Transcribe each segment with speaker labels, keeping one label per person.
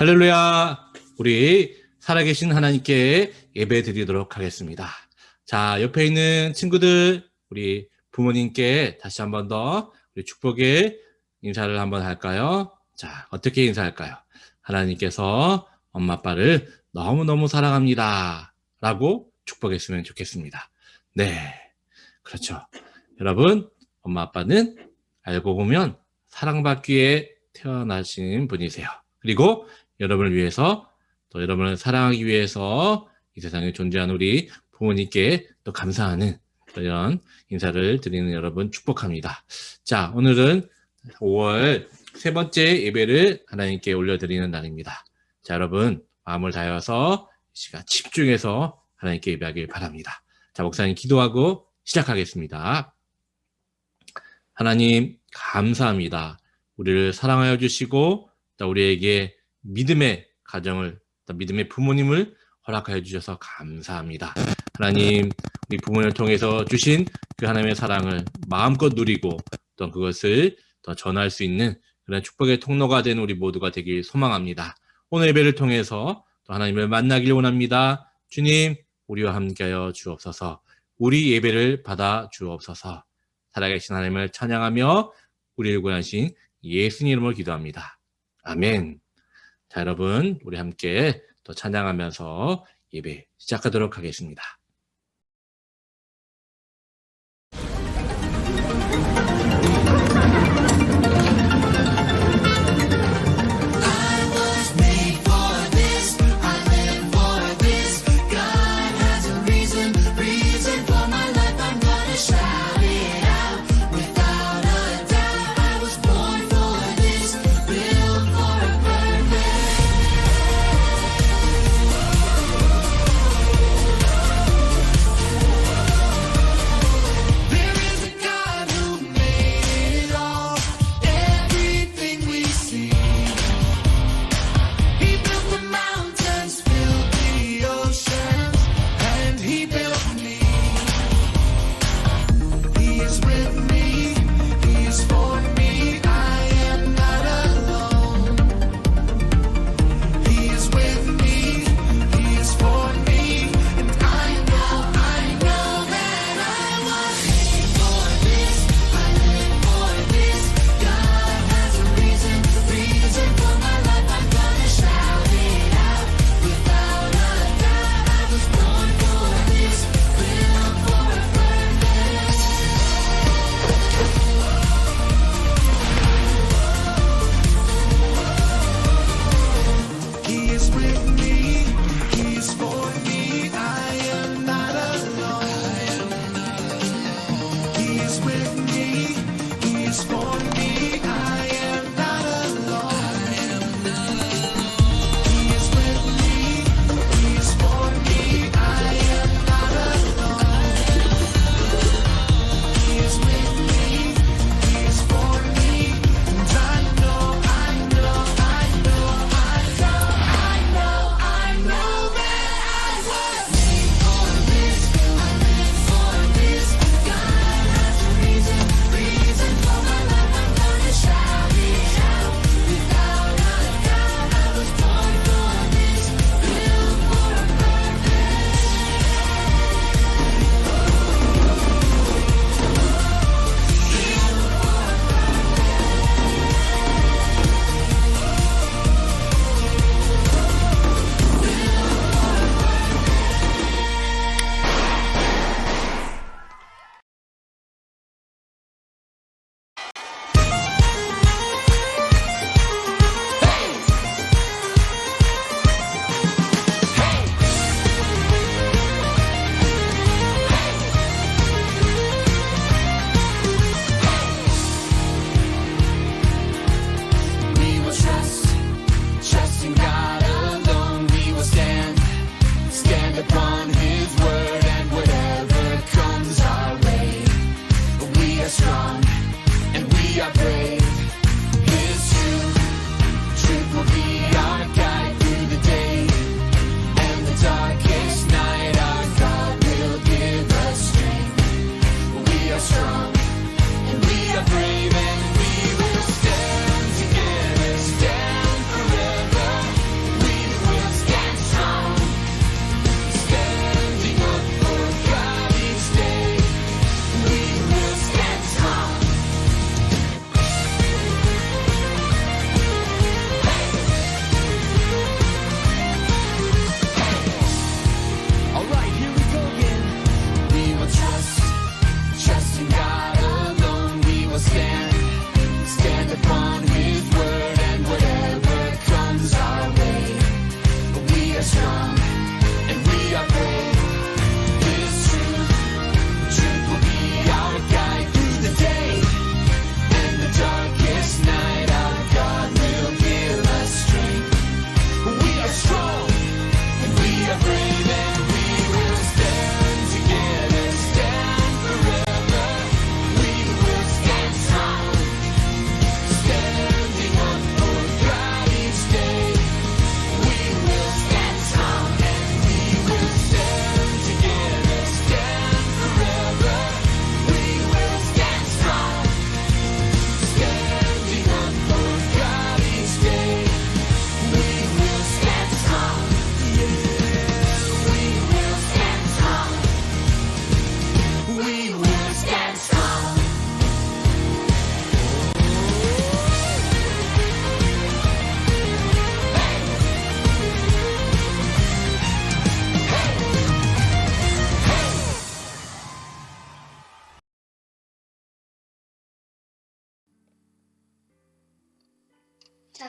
Speaker 1: 할렐루야! 우리 살아계신 하나님께 예배 드리도록 하겠습니다. 자, 옆에 있는 친구들, 우리 부모님께 다시 한 번 더 우리 축복의 인사를 한번 할까요? 자, 어떻게 인사할까요? 하나님께서 엄마, 아빠를 너무너무 사랑합니다. 라고 축복했으면 좋겠습니다. 네. 그렇죠. 여러분, 엄마, 아빠는 알고 보면 사랑받기에 태어나신 분이세요. 그리고 여러분을 위해서 또 여러분을 사랑하기 위해서 이 세상에 존재하는 우리 부모님께 또 감사하는 이런 인사를 드리는 여러분 축복합니다. 자, 오늘은 5월 세 번째 예배를 하나님께 올려드리는 날입니다. 자, 여러분 마음을 다해서 이 시간 집중해서 하나님께 예배하길 바랍니다. 자, 목사님 기도하고 시작하겠습니다. 하나님 감사합니다. 우리를 사랑하여 주시고 또 우리에게 믿음의 가정을 또 믿음의 부모님을 허락하여 주셔서 감사합니다. 하나님 우리 부모님을 통해서 주신 그 하나님의 사랑을 마음껏 누리고 또 그것을 더 전할 수 있는 그런 축복의 통로가 되는 우리 모두가 되길 소망합니다. 오늘 예배를 통해서 또 하나님을 만나길 원합니다. 주님 우리와 함께하여 주옵소서. 우리 예배를 받아 주옵소서. 살아계신 하나님을 찬양하며 우리를 구하신 예수님 이름으로 기도합니다. 아멘. 자, 여러분, 우리 함께 또 찬양하면서 예배 시작하도록 하겠습니다.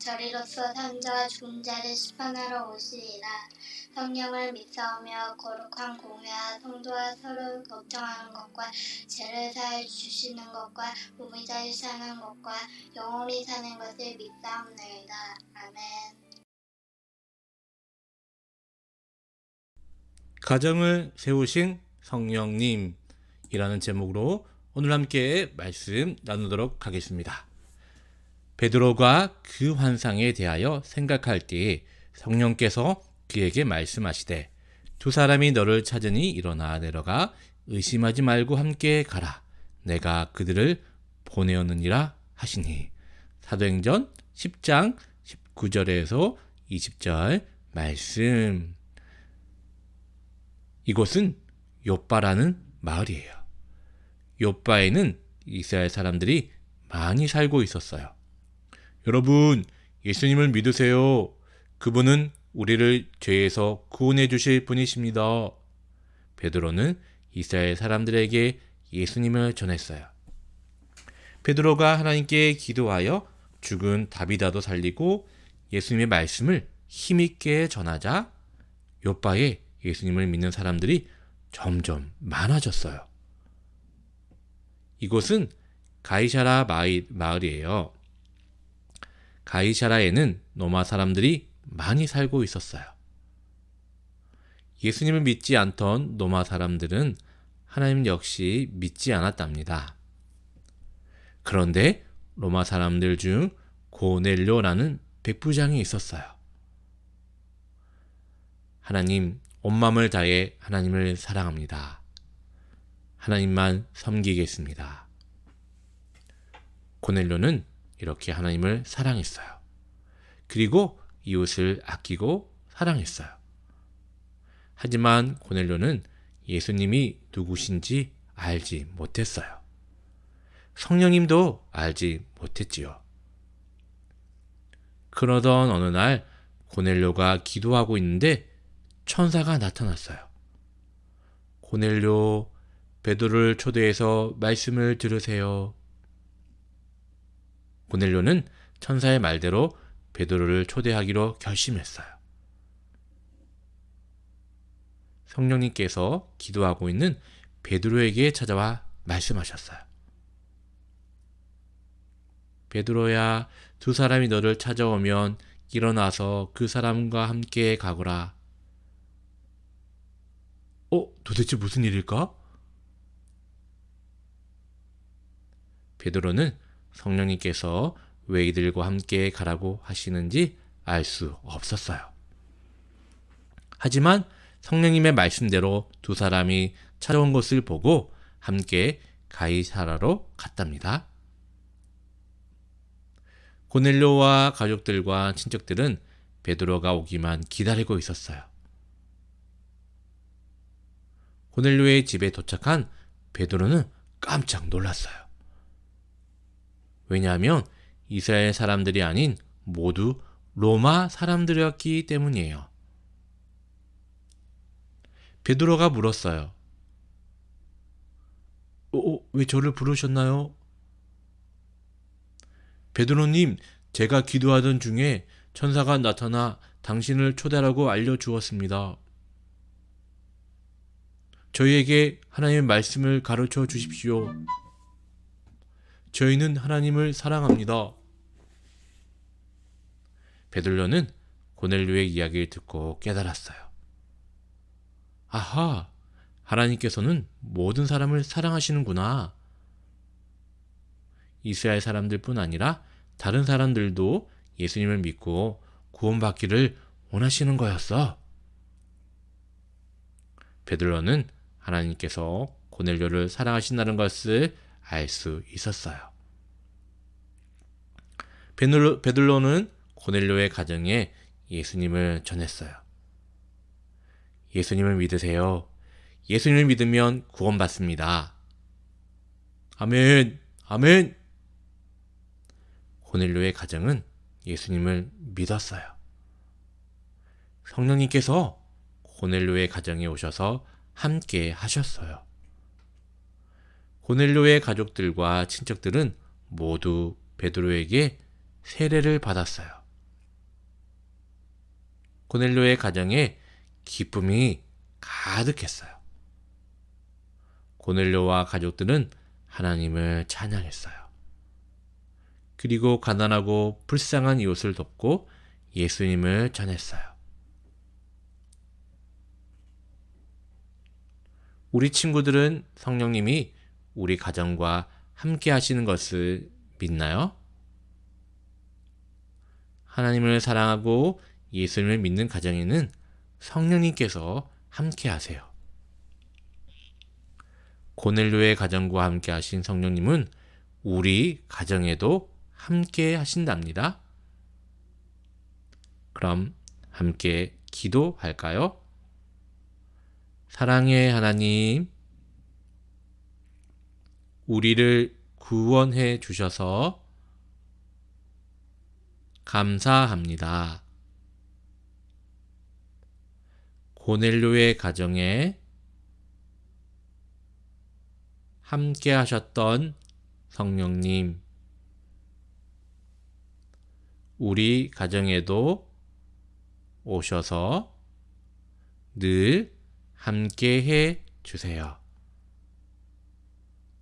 Speaker 2: 저리로서 산자와 죽은 자를 심판하러 오시리라. 성령을 믿사오며 거룩한 공회와 성도와 서로 걱정하는 것과 죄를 사해 주시는 것과 몸이 잘 사는 것과 영원히 사는 것을 믿사옵나이다. 아멘.
Speaker 1: 가정을 세우신 성령님이라는 제목으로 오늘 함께 말씀 나누도록 하겠습니다. 베드로가 그 환상에 대하여 생각할 때에 성령께서 그에게 말씀하시되 두 사람이 너를 찾으니 일어나 내려가 의심하지 말고 함께 가라. 내가 그들을 보내었느니라 하시니 사도행전 10장 19절에서 20절 말씀 이곳은 요빠라는 마을이에요. 요빠에는 이스라엘 사람들이 많이 살고 있었어요. 여러분, 예수님을 믿으세요. 그분은 우리를 죄에서 구원해 주실 분이십니다. 베드로는 이스라엘 사람들에게 예수님을 전했어요. 베드로가 하나님께 기도하여 죽은 다비다도 살리고 예수님의 말씀을 힘있게 전하자 요빠에 예수님을 믿는 사람들이 점점 많아졌어요. 이곳은 가이샤라 마을이에요. 가이샤라에는 로마 사람들이 많이 살고 있었어요. 예수님을 믿지 않던 로마 사람들은 하나님 역시 믿지 않았답니다. 그런데 로마 사람들 중 고넬료라는 백부장이 있었어요. 하나님 온 마음을 다해 하나님을 사랑합니다. 하나님만 섬기겠습니다. 고넬료는 이렇게 하나님을 사랑했어요. 그리고 이웃을 아끼고 사랑했어요. 하지만 고넬료는 예수님이 누구신지 알지 못했어요. 성령님도 알지 못했지요. 그러던 어느 날 고넬료가 기도하고 있는데 천사가 나타났어요. 고넬료 베드로를 초대해서 말씀을 들으세요. 고넬료는 천사의 말대로 베드로를 초대하기로 결심했어요. 성령님께서 기도하고 있는 베드로에게 찾아와 말씀하셨어요. 베드로야, 두 사람이 너를 찾아오면 일어나서 그 사람과 함께 가거라. 어, 도대체 무슨 일일까? 베드로는 성령님께서 왜 이들과 함께 가라고 하시는지 알 수 없었어요. 하지만 성령님의 말씀대로 두 사람이 찾아온 것을 보고 함께 가이사라로 갔답니다. 고넬료와 가족들과 친척들은 베드로가 오기만 기다리고 있었어요. 고넬료의 집에 도착한 베드로는 깜짝 놀랐어요. 왜냐하면 이스라엘 사람들이 아닌 모두 로마 사람들이었기 때문이에요. 베드로가 물었어요. 어, 어, 왜 저를 부르셨나요? 베드로님, 제가 기도하던 중에 천사가 나타나 당신을 초대라고 알려주었습니다. 저희에게 하나님의 말씀을 가르쳐 주십시오. 저희는 하나님을 사랑합니다. 베들로는 고넬료의 이야기를 듣고 깨달았어요. 아하, 하나님께서는 모든 사람을 사랑하시는구나. 이스라엘 사람들뿐 아니라 다른 사람들도 예수님을 믿고 구원받기를 원하시는 거였어. 베들로는 하나님께서 고넬료를 사랑하신다는 것을 알 수 있었어요. 베들로, 베들로는 고넬료의 가정에 예수님을 전했어요. 예수님을 믿으세요. 예수님을 믿으면 구원받습니다. 아멘, 아멘. 고넬료의 가정은 예수님을 믿었어요. 성령님께서 고넬료의 가정에 오셔서 함께 하셨어요. 고넬료의 가족들과 친척들은 모두 베드로에게 세례를 받았어요. 고넬료의 가정에 기쁨이 가득했어요. 고넬료와 가족들은 하나님을 찬양했어요. 그리고 가난하고 불쌍한 이웃을 돕고 예수님을 전했어요. 우리 친구들은 성령님이 우리 가정과 함께 하시는 것을 믿나요? 하나님을 사랑하고 예수님을 믿는 가정에는 성령님께서 함께 하세요. 고넬료의 가정과 함께 하신 성령님은 우리 가정에도 함께 하신답니다. 그럼 함께 기도할까요? 사랑의 하나님, 우리를 구원해 주셔서 감사합니다. 고넬료의 가정에 함께 하셨던 성령님, 우리 가정에도 오셔서 늘 함께 해 주세요.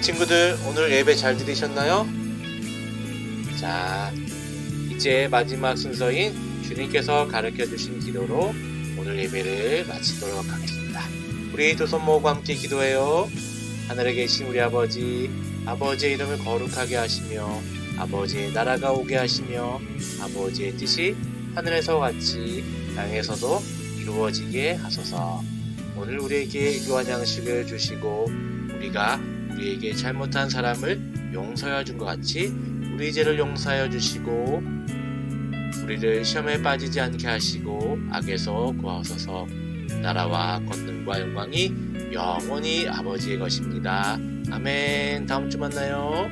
Speaker 1: 친구들, 오늘 예배 잘 들으셨나요? 자, 이제 마지막 순서인 주님께서 가르쳐 주신 기도로 오늘 예배를 마치도록 하겠습니다. 우리 두 손 모으고 함께 기도해요. 하늘에 계신 우리 아버지, 아버지의 이름을 거룩하게 하시며, 아버지의 나라가 오게 하시며, 아버지의 뜻이 하늘에서 같이 땅에서도 이루어지게 하소서. 오늘 우리에게 일용할 양식을 주시고, 우리가 우리에게 잘못한 사람을 용서해 준것 같이 우리 죄를 용서하여 주시고 우리를 시험에 빠지지 않게 하시고 악에서 구하소서 나라와 권능과 영광이 영원히 아버지의 것입니다. 아멘. 다음 주 만나요.